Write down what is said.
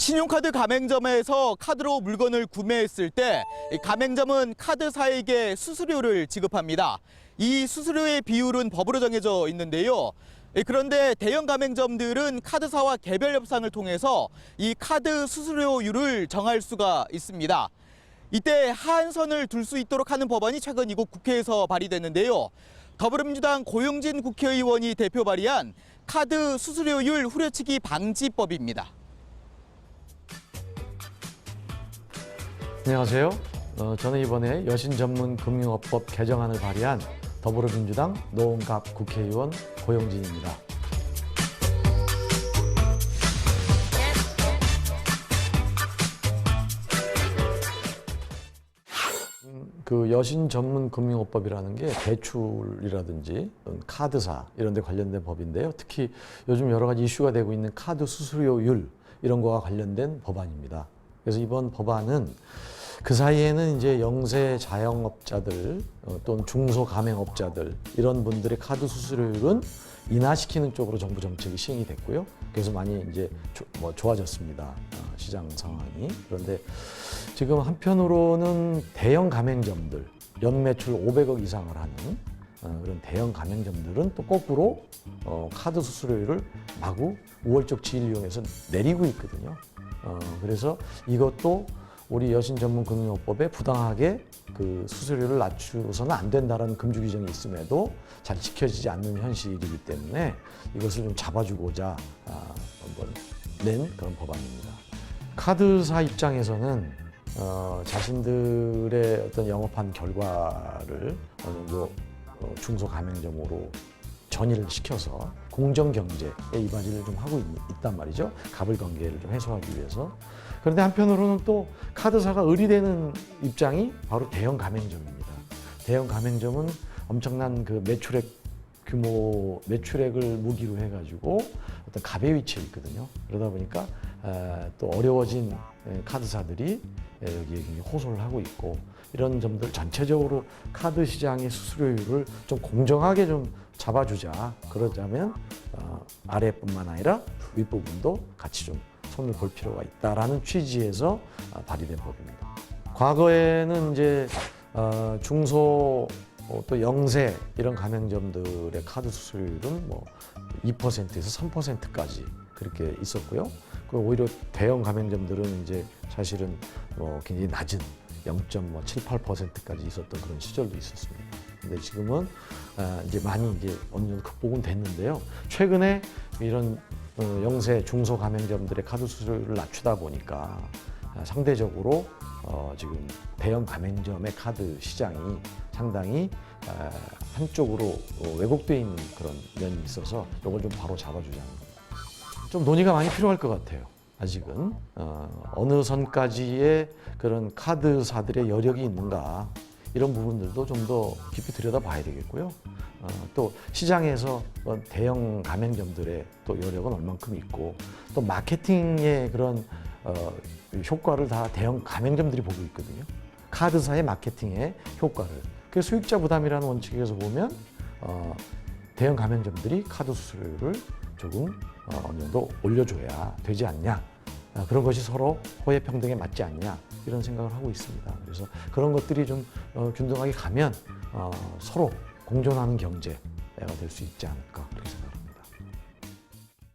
신용카드 가맹점에서 카드로 물건을 구매했을 때이 가맹점은 카드사에게 수수료를 지급합니다. 이 수수료의 비율은 법으로 정해져 있는데요. 예, 그런데 대형 가맹점들은 카드사와 개별 협상을 통해서 이 카드 수수료율을 정할 수가 있습니다. 이때 한선을 둘 수 있도록 하는 법안이 최근 이곳 국회에서 발의됐는데요. 더불어민주당 고용진 국회의원이 대표 발의한 카드 수수료율 후려치기 방지법입니다. 안녕하세요. 어, 저는 이번에 여신 전문 금융업법 개정안을 발의한 더불어민주당 노원갑 국회의원 고용진입니다. 음, 그 여신 전문 금융업법이라는 게 대출이라든지 카드사 이런 데 관련된 법인데요. 특히 요즘 여러 가지 이슈가 되고 있는 카드 수수료율 이런 거와 관련된 법안입니다. 그래서 이번 법안은 그 사이에는 이제 영세 자영업자들 어, 또는 중소 가맹업자들 이런 분들의 카드 수수료율은 인하시키는 쪽으로 정부 정책이 시행이 됐고요. 그래서 많이 이제 조- 뭐 좋아졌습니다. 어, 시장 상황이. 그런데 지금 한편으로는 대형 가맹점들 연 매출 500억 이상을 하는 어, 그런 대형 가맹점들은 또 거꾸로 어, 카드 수수료율을 마구 우월적 지위를 이용해서 내리고 있거든요. 어, 그래서 이것도 우리 여신 전문 금융업법에 부당하게 그 수수료를 낮추어서는 안 된다라는 금주 규정이 있음에도 잘 지켜지지 않는 현실이기 때문에 이것을 좀 잡아주고자 아, 한번 낸 그런 법안입니다. 카드사 입장에서는 어, 자신들의 어떤 영업한 결과를 어느 정도 어, 중소 가맹점으로 전이를 시켜서 공정 경제에 이바지를 좀 하고 있, 단 말이죠. 갑을 관계를 좀 해소하기 위해서. 그런데 한편으로는 또 카드사가 의리되는 입장이 바로 대형 가맹점입니다. 대형 가맹점은 엄청난 그 매출액 규모 매출액을 무기로 해가지고 어떤 갑의 위치에 있거든요. 그러다 보니까 에, 또 어려워진 에, 카드사들이 에, 여기에 굉장히 호소를 하고 있고 이런 점들 전체적으로 카드 시장의 수수료율을 좀 공정하게 좀 잡아주자. 그러자면 어, 아래뿐만 아니라 윗부분도 같이 좀 손을 볼 필요가 있다라는 취지에서 아, 발의된 법입니다. 과거에는 이제 어, 중소 어, 또 영세 이런 가맹점들의 카드 수수료율은 뭐 2%에서 3%까지 그렇게 있었고요. 그 오히려 대형 가맹점들은 이제 사실은 뭐 굉장히 낮은 0.78%까지 있었던 그런 시절도 있었습니다. 근데 지금은 아, 이제 많이 이제 어느 정도 극복은 됐는데요. 최근에 이런 어, 영세 중소 가맹점들의 카드 수수료를 낮추다 보니까 아, 상대적으로 어, 지금 대형 가맹점의 카드 시장이 상당히 아, 한쪽으로 어, 왜곡돼 있는 그런 면이 있어서 이걸 좀 바로 잡아주자는 겁니다. 좀 논의가 많이 필요할 것 같아요. 아직은 어, 어느 선까지의 그런 카드사들의 여력이 있는가 이런 부분들도 좀 더 깊이 들여다봐야 되겠고요. 어, 또 시장에서 어, 대형 가맹점들의 또 여력은 얼만큼 있고 또 마케팅의 그런 어, 효과를 다 대형 가맹점들이 보고 있거든요. 카드사의 마케팅의 효과를. 그 수익자 부담이라는 원칙에서 보면 어, 대형 가맹점들이 카드 수수료를 조금 어, 어느 정도 올려줘야 되지 않냐. 아, 그런 것이 서로 호혜 평등에 맞지 않냐 이런 생각을 하고 있습니다. 그래서 그런 것들이 좀 어, 균등하게 가면 어, 서로 공존하는 경제가 될 수 있지 않을까 그렇게 생각합니다.